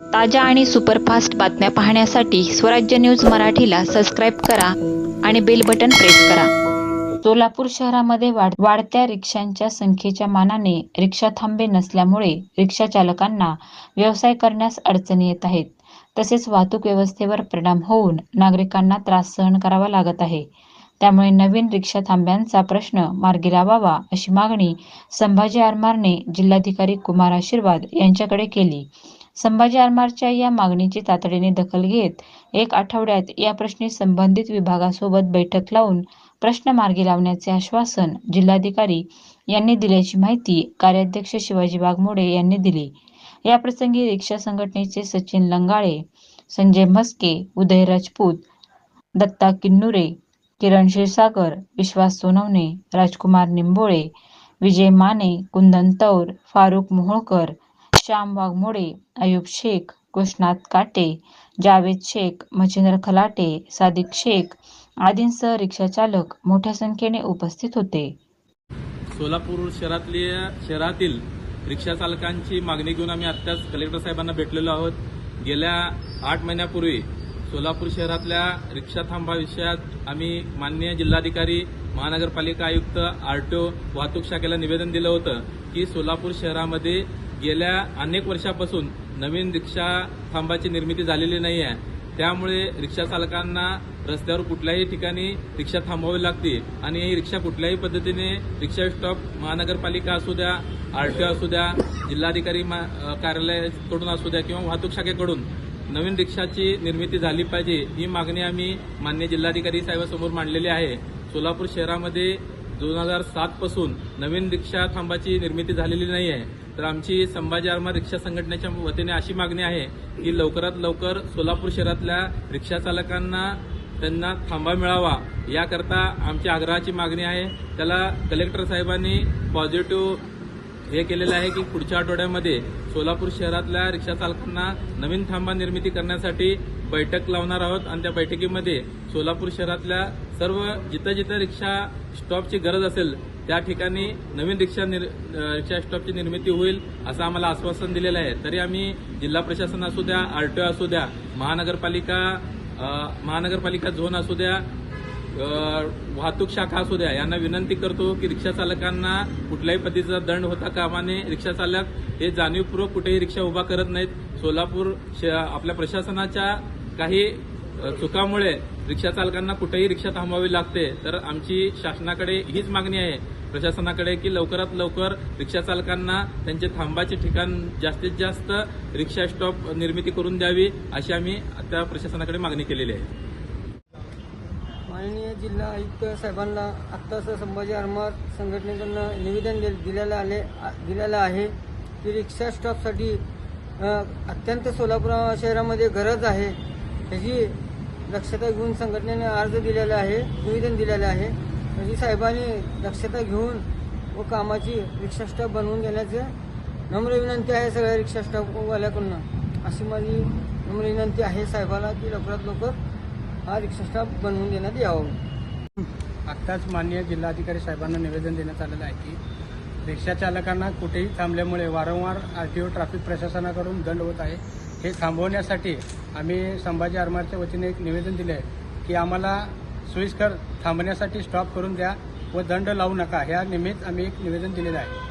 ताज्या आणि सुपरफास्ट बातम्या पाहण्यासाठी स्वराज्य न्यूज मराठीला सबस्क्राईब करा आणि बेल बटन प्रेस करा. सोलापूर शहरामध्ये वाढ वाढत्या रिक्षांच्या संख्येच्या मानाने रिक्षा थांबे नसल्यामुळे रिक्षा चालकांना व्यवसाय करण्यास अडचणी येत आहेत. तसेच वाहतूक व्यवस्थेवर परिणाम होऊन नागरिकांना त्रास सहन करावा लागत आहे. त्यामुळे नवीन रिक्षा थांब्यांचा प्रश्न मार्गी लावावा अशी मागणी संभाजी आरमारने जिल्हाधिकारी कुमार आशीर्वाद यांच्याकडे केली. संभाजी आरमारच्या या मागणीची तातडीने दखल घेत एक आठवड्यात या प्रश्नी संबंधित विभागासोबत बैठक लावून प्रश्न मार्गी लावण्याचे आश्वासन जिल्हाधिकारी यांनी दिल्याची माहिती कार्याध्यक्ष शिवाजी वाघमोडे यांनी दिली. याप्रसंगी रिक्षा संघटनेचे सचिन लंगाळे संजय म्हस्के उदय राजपूत दत्ता किन्नुरे किरण क्षीरसागर विश्वास सोनवणे राजकुमार निंबोळे विजय माने कुंदन तौर फारुख मोहोळकर श्याम वाघमोडे अयुब शेख कृष्णात काटे जावेद शेख मच्छिंद्र खलाटे सादिक शेख आदींसह रिक्षाचालक मोठ्या संख्येने उपस्थित होते. सोलापूर शहरातली शहरातील रिक्षा चालकांची मागणी घेऊन आम्ही आत्ताच कलेक्टर साहेबांना भेटलेलो आहोत. गेल्या आठ महिन्यापूर्वी सोलापूर शहरातल्या रिक्षा थांबा विषयात आम्ही माननीय जिल्हाधिकारी महानगरपालिका आयुक्त आरटीओ वाहतूक शाखेला निवेदन दिलं होतं की सोलापूर शहरामध्ये गेल्या अनेक वर्षापासून नवीन रिक्षा थांबाची निर्मिती झालेली नाही आहे त्यामुळे रिक्षा चालकांना रस्त्यावर कुठल्याही ठिकाणी रिक्षा थांबवावी लागते आणि ही रिक्षा कुठल्याही पद्धतीने रिक्षा स्टॉप महानगरपालिका असू द्या आरटीओ असू द्या जिल्हाधिकारी मा- कार्यालयाकडून असू द्या किंवा वाहतूक शाखेकडून नवीन रिक्षाची निर्मिती झाली पाहिजे ही मागणी आम्ही मान्य जिल्हाधिकारी साहेबांसमोर मांडलेली आहे. सोलापूर शहरामध्ये दोन हजार सातपासून नवीन रिक्षा थांबाची निर्मिती झालेली नाही आहे तर आमची संभाजी आरमा रिक्षा संघटनेच्या वतीने अशी मागणी आहे की लवकरात लवकर सोलापूर शहरातल्या रिक्षा चालकांना त्यांना थांबा मिळावा. याकरता आमची आग्रहाची मागणी आहे. त्याला कलेक्टर साहेबांनी पॉझिटिव्ह हे केलेलं आहे की पुढच्या आठवड्यामध्ये सोलापूर शहरातल्या रिक्षा चालकांना नवीन थांबा निर्मिती करण्यासाठी बैठक लावणार आहोत आणि त्या बैठकीमध्ये सोलापूर शहरातल्या सर्व जिथं जिथं रिक्षा स्टॉपची गरज असेल त्या ठिकाणी नवीन रिक्षा निर रिक्षा स्टॉपची निर्मिती होईल असं आम्हाला आश्वासन दिलेलं आहे. तरी आम्ही जिल्हा प्रशासन असू द्या आरटीओ असू द्या महानगरपालिका महानगरपालिका झोन असू द्या वाहतूक शाखा असू द्या यांना विनंती करतो की रिक्षा चालकांना कुठल्याही पद्धतीचा दंड होता कामाने रिक्षा चालक हे जाणीवपूर्वक कुठेही रिक्षा उभा करत नाहीत. सोलापूर श- आपल्या प्रशासनाच्या काही चुकामुळे रिक्षा चालकांना कुठेही रिक्षा थांबवावी लागते तर आमची शासनाकडे हीच मागणी आहे प्रशासनाकडे की लवकरात लवकर रिक्षा चालकांना त्यांचे थांबाचे ठिकाण जास्तीत जास्त रिक्षा स्टॉप निर्मिती करून द्यावी अशी आम्ही त्या प्रशासनाकडे मागणी केलेली आहे. माननीय जिल्हा आयुक्त साहेबांना आत्ताच संभाजी आरमार संघटनेकडनं निवेदन दि- दिलेलं आले दिलेलं आहे की रिक्षा स्टॉपसाठी अत्यंत सोलापूर शहरामध्ये गरज आहे. त्याची दक्षता घेऊन संघटनेने अर्ज दिलेला आहे निवेदन दिलेलं आहे. म्हणजे साहेबांनी दक्षता घेऊन व कामाची रिक्षा स्टॉप बनवून देण्याचे नम्र विनंती आहे सगळ्या रिक्षा स्टॉपवाल्याकडून. अशी माझी नम्र विनंती आहे साहेबाला की लवकरात लवकर हा रिक्षा स्टॉप बनवून देण्यात यावं. आत्ताच माननीय जिल्हाधिकारी साहेबांना निवेदन देण्यात आलेलं आहे की रिक्षा चालकांना कुठेही थांबल्यामुळे वारंवार आर टी ओ ट्रॅफिक प्रशासनाकडून दंड होत आहे. हे थांबवण्यासाठी आम्ही संभाजी आरमारच्या वतीने एक निवेदन दिले आहे की आम्हाला सोयीस्कर थांबण्यासाठी स्टॉप करून द्या व दंड लावू नका. ह्या निमित्त आम्ही एक निवेदन दिलेलं आहे.